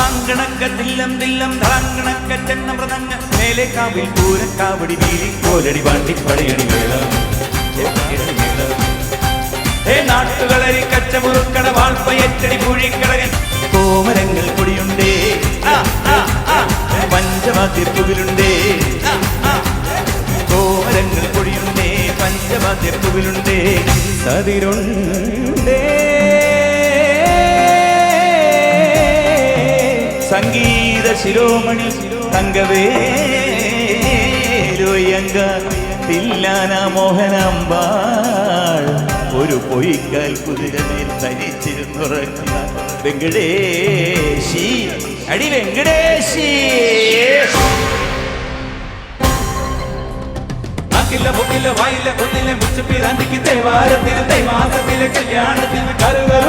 ധാങ്കണക്ക തില്ലം തില്ലം ധാങ്കണക്ക ചെന്ന മൃതങ്ങ മേലെ കാവിൽ പൂരക്കാവടി വീലി കോലടി വാട്ടി പടയണി വേള ഹേ നാട്ടുകളരി കച്ചമുറുക്കട വാൾപ്പയറ്റടി പൂഴിക്കടകൻ. കോമരങ്ങൾ കൊടിയുണ്ടേ. പഞ്ചവാദ്യപ്പുവിലുണ്ടേ. കോമരങ്ങൾ കൊടിയുണ്ടേ പഞ്ചവാദ്യപ്പുവിലുണ്ടേ സതിരുണ്ടേ സംഗീത ശിരോമണി തങ്കവേലോയങ്ക തില്ലാന ഒരു പൊയ്ക്കാൽ കുതിരമേൽ തനിച്ചിരുന്നുറങ്ങുന്ന വെങ്കടേശി. അടി വെങ്കടേശി. വായില്ല കൊന്നില്ല തേവാരത്തിൽ തേവാരത്തിന് തൈമാസത്തിലെ കല്യാണത്തിന് കരുകരുടെ